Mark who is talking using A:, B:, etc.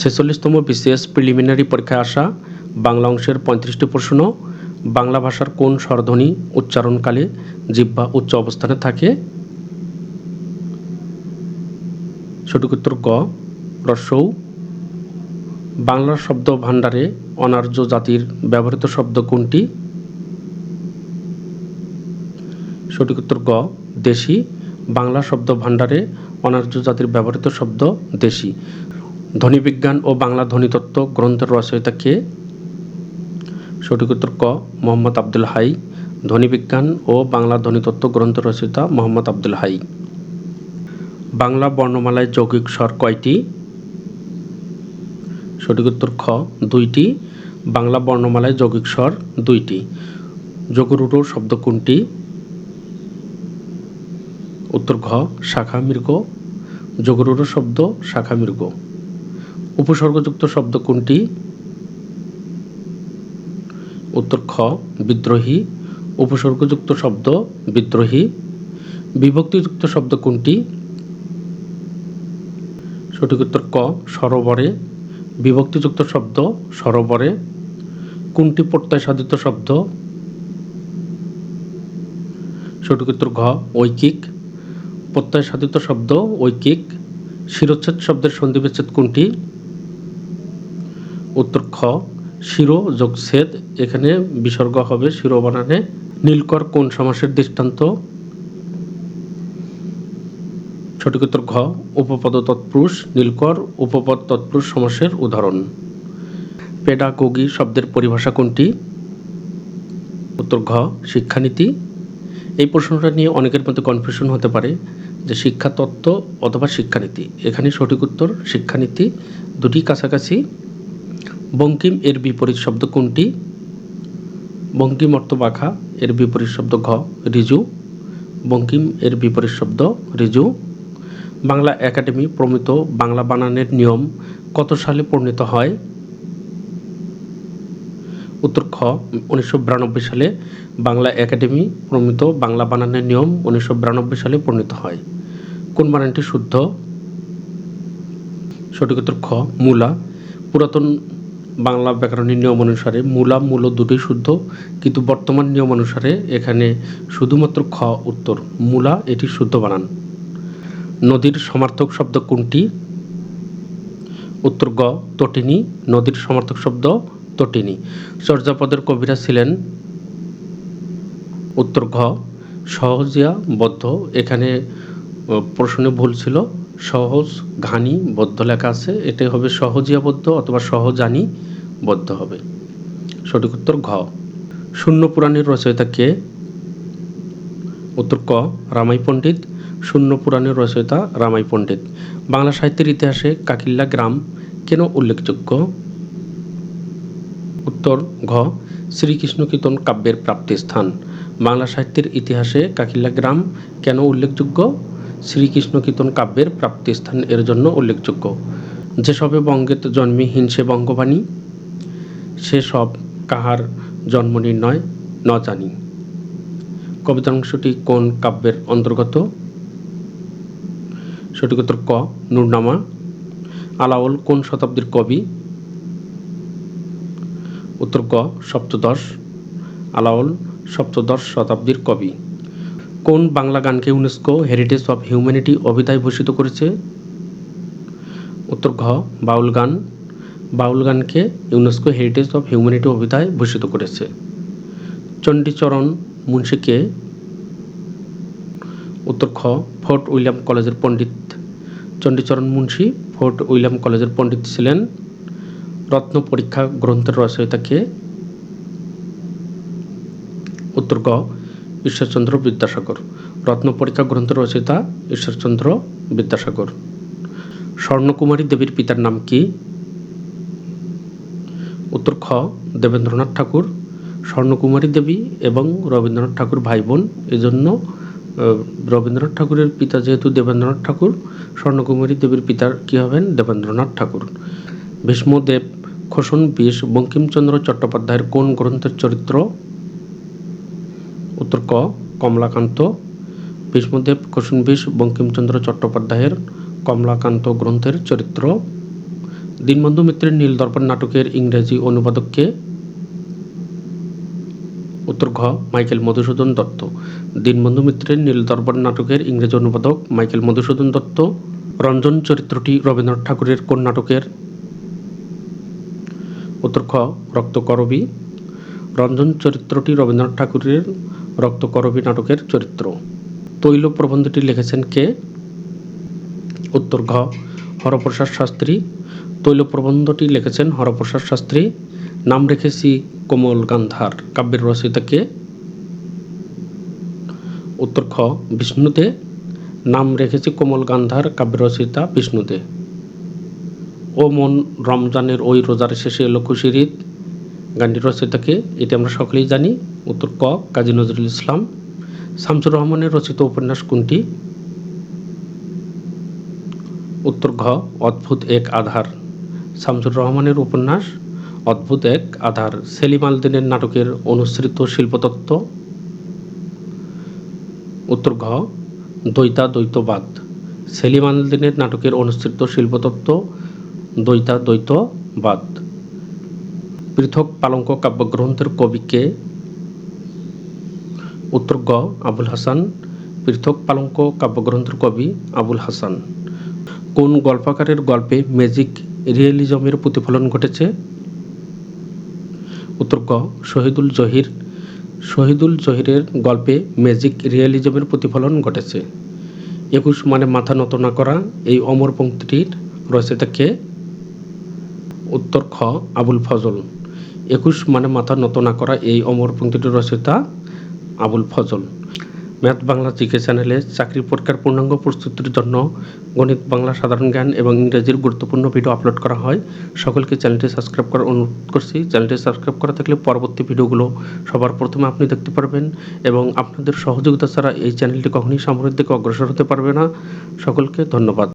A: ছেচল্লিশতম BCS preliminary পরীক্ষায় আসা বাংলা অংশের পঁয়ত্রিশটি প্রশ্ন, বাংলা ভাষার কোন স্বরধ্বনি উচ্চারণকালে জিহ্বা উচ্চ অবস্থানে থাকে? সঠিক উত্তর গ রস্যৌ বাংলা শব্দ ভাণ্ডারে অনার্য জাতির ব্যবহৃত শব্দ কোনটি? সঠিক উত্তর গ, দেশি। বাংলা শব্দ ভাণ্ডারে অনার্য জাতির ব্যবহৃত শব্দ দেশি। ধ্বনিবিজ্ঞান ও বাংলা ধ্বনিতত্ত্ব গ্রন্থের রচয়িতা কে? সঠিক উত্তর ক, মোহাম্মদ আব্দুল হাই। ধ্বনিবিজ্ঞান ও বাংলা ধ্বনিতত্ত্ব গ্রন্থের রচয়িতা মোহাম্মদ আব্দুল হাই। বাংলা বর্ণমালায় যৌগিক স্বর কয়টি? সঠিক উত্তর খ, দুইটি। বাংলা বর্ণমালায় যৌগিক স্বর দুইটি। যোগরুটো শব্দ কোনটি? উত্তর ঘ, শাখা মৃগ। যোগরুটো শব্দ, শাখা মৃগ। উপসর্গযুক্ত শব্দ কোনটি? উত্তর খ, বিদ্রোহী। উপসর্গযুক্ত শব্দ, বিদ্রোহী। বিভক্তিযুক্ত শব্দ কোনটি? সঠিক উত্তর ক, সরোবরে। বিভক্তিযুক্ত শব্দ, সরোবরে। কোনটি প্রত্যয় সাধিত শব্দ? সঠিক উত্তর ঘ, ঐকিক। প্রত্যয় সাধিত শব্দ, ঐকিক। শিরোচ্ছেদ শব্দের সন্ধিবিচ্ছেদ কোনটি? উত্তর খ, শিরো যোগছেদ এখানে বিসর্গ হবে শিরোবানানে নীলকর কোন সমাসের দৃষ্টান্ত? সঠিক উত্তর ঘ, উপপদ তৎপুরুষ, নীলকর উপপদ তৎপুরুষ সমাসের উদাহরণ। পেডাগোগি শব্দের পরিভাষা কোনটি? উত্তর ঘ, শিক্ষানীতি। এই প্রশ্নটা নিয়ে অনেকের মধ্যে কনফিউশন হতে পারে যে শিক্ষা তত্ত্ব অথবা শিক্ষানীতি। এখানে সঠিক উত্তর, শিক্ষানীতি, দুটি কাছাকাছি। বঙ্কিম এর বিপরীত শব্দ কোনটি? বঙ্কিম অর্থ বাখা এর বিপরীত শব্দ ঘ, রিজু। বঙ্কিম এর বিপরীত শব্দ রিজু। বাংলা একাডেমি প্রমিত বাংলা বানানের নিয়ম কত সালে প্রণীত হয়? উত্তর খ, উনিশশো বিরানব্বই সালে বাংলা একাডেমি প্রমিত বাংলা বানানের নিয়ম উনিশশো বিরানব্বই সালে প্রণীত হয়। কোন বানানটি শুদ্ধ? সঠিক উত্তর খ, মূলা। পুরাতন বাংলা ব্যাকরণের নিয়ম অনুসারে মূলা, মূল দুটোই শুদ্ধ, কিন্তু বর্তমান নিয়ম অনুসারে এখানে শুধুমাত্র খ উত্তর। মূলা, এটি শুদ্ধ বানান। নদীর সমার্থক শব্দ কোনটি? উত্তর গ, তটিনী। নদীর সমার্থক শব্দ তটিনী। চর্যাপদের কবিরা ছিলেন উত্তর ঘ। সহজিয়া বদ্ধ। এখানে প্রশ্নে ভুল ছিল। সহজ ঘানি বদ্ধ লেখা আছে। এটাই হবে সহজিয়া বদ্ধ অথবা সহজানি বদ্ধ হবে। সঠিক উত্তর ঘ। শূন্য পুরাণের রচয়িতা কে? উত্তর ক, রামাই পণ্ডিত। শূন্য পুরাণের রচয়িতা রামাই পণ্ডিত। বাংলা সাহিত্যের ইতিহাসে কাকিল্লা গ্রাম কেন উল্লেখযোগ্য? উত্তর ঘ, শ্রীকৃষ্ণ কীর্তন কাব্যের প্রাপ্তিস্থান। বাংলা সাহিত্যের ইতিহাসে কাকিল্লা গ্রাম কেন উল্লেখযোগ্য? শ্রীকৃষ্ণ কীর্তন কাব্যের প্রাপ্তিস্থান এর জন্য উল্লেখযোগ্য। যেসবে বঙ্গেত জন্মে হিংসে বঙ্গবাণী সেসব কাহার জন্ম নির্ণয় ন জানি। কবিতাংশটি কোন কাব্যের অন্তর্গত? সঠিক উত্তর ক, নুরনামা। আলাওল কোন শতাব্দীর কবি? উত্তর ক, সপ্তদশ। আলাওল সপ্তদশ শতাব্দীর কবি। কোন বাংলা গানকে ইউনেস্কো হেরিটেজ অফ হিউম্যানিটি অভিধায় ভূষিত করেছে? উত্তর ঘ, বাউল গান। বাউল গানকে ইউনেস্কো হেরিটেজ অফ হিউম্যানিটি অভিধায় ভূষিত করেছে। চণ্ডীচরণ মুন্সিকে উত্তর খ ফোর্ট উইলিয়াম কলেজের পণ্ডিত। চণ্ডীচরণ, মুন্সি, ফোর্ট উইলিয়াম কলেজের পণ্ডিত ছিলেন। রত্ন পরীক্ষা গ্রন্থের রচয়িতাকে উত্তর গ ঈশ্বরচন্দ্র বিদ্যাসাগর। রত্ন পরীক্ষা গ্রন্থের রচয়িতা ঈশ্বরচন্দ্র বিদ্যাসাগর। স্বর্ণকুমারী দেবীর পিতার নাম কি? উত্তর খ, দেবেন্দ্রনাথ ঠাকুর। স্বর্ণকুমারী দেবী এবং রবীন্দ্রনাথ ঠাকুর ভাই বোন, এজন্য রবীন্দ্রনাথ ঠাকুরের পিতা যেহেতু দেবেন্দ্রনাথ ঠাকুর, স্বর্ণকুমারী দেবীর পিতার কি হবেন? দেবেন্দ্রনাথ ঠাকুর। ভীষ্মদেব খোসন বিষ বঙ্কিমচন্দ্র চট্টোপাধ্যায়ের কোন গ্রন্থের চরিত্র উত্তর ক, কমলাকান্ত। ভীষ্মদেব খোসন বিষ বঙ্কিমচন্দ্র চট্টোপাধ্যায়ের কমলাকান্ত গ্রন্থের চরিত্র। দীনবন্ধু মিত্রের নীল দর্পণ নাটকের ইংরেজি অনুবাদককে উত্তর ঘ, মাইকেল মধুসূদন দত্ত। দীনবন্ধু মিত্রের নীল দর্পণ নাটকের ইংরেজি অনুবাদক মাইকেল মধুসূদন দত্ত। রঞ্জন চরিত্রটি রবীন্দ্রনাথ ঠাকুরের কোন নাটকের? উত্তর খ, রক্তকরবী। রঞ্জন চরিত্রটি রবীন্দ্রনাথ ঠাকুরের রক্তকরবী নাটকের চরিত্র। তৈল প্রবন্ধটি লিখেছেন কে? উত্তর ঘ, হরপ্রসাদ শাস্ত্রী। তৈল প্রবন্ধটি লিখেছেন হরপ্রসাদ শাস্ত্রী। নাম রেখেছি কোমল গান্ধার। কাব্যের রচয়িতা কে? উত্তর খ বিষ্ণুতে নাম রেখেছি কোমল গান্ধার। কাব্যের রচয়িতা বিষ্ণুতে ও মন রমজানের ওই রোজার শেষে এলো খুশির গানটির রচয়িতাকে এটি আমরা সকলেই জানি। উত্তর ক, কাজী নজরুল ইসলাম। শামসুর রহমানের রচিত উপন্যাস কোনটি? উত্তর ঘ, অদ্ভুত এক আধার। শামসুর রহমানের উপন্যাস, অদ্ভুত এক আধার। সেলিম আলদিনের নাটকের অনুসৃত শিল্পতত্ত্ব। উত্তর ঘ দ্বৈতা দ্বৈতবাদ সেলিম আলদিনের নাটকের অনুসৃত শিল্পতত্ত্ব দ্বৈতা দ্বৈতবাদ পৃথক পালঙ্ক কাব্যগ্রন্থের কবিকে উত্তর গ, আবুল হাসান। পৃথক পালঙ্ক কাব্যগ্রন্থের কবি আবুল হাসান। কোন গল্পাকারের গল্পে ম্যাজিক রিয়েলিজমের প্রতিফলন ঘটেছে? উত্তর গ, শহীদুল জহির। শহীদুল জহিরের গল্পে ম্যাজিক রিয়েলিজমের প্রতিফলন ঘটেছে। একুশ মানে মাথা নত না করা এই অমর পঙ্ক্তিটির রচয়িতাকে উত্তর খ, আবুল ফজল। একুশ মানে মাথা নত না করা এই অমর পঙ্ক্তিটির রচয়িতা আবুল ফজল। ম্যাথ বাংলা জিকে চ্যানেলে চাকরি পরীক্ষার পূর্ণাঙ্গ প্রস্তুতির জন্য গণিত বাংলা সাধারণ জ্ঞান এবং ইংরেজির গুরুত্বপূর্ণ ভিডিও আপলোড করা হয়। সকলকে চ্যানেলটি সাবস্ক্রাইব করার অনুরোধ করছি। চ্যানেলটি সাবস্ক্রাইব করা থাকলে পরবর্তী ভিডিওগুলো সবার প্রথমে আপনি দেখতে পারবেন এবং আপনাদের সহযোগিতা ছাড়া এই চ্যানেলটি কখনই সামনের দিকে অগ্রসর হতে পারবে না। সকলকে ধন্যবাদ।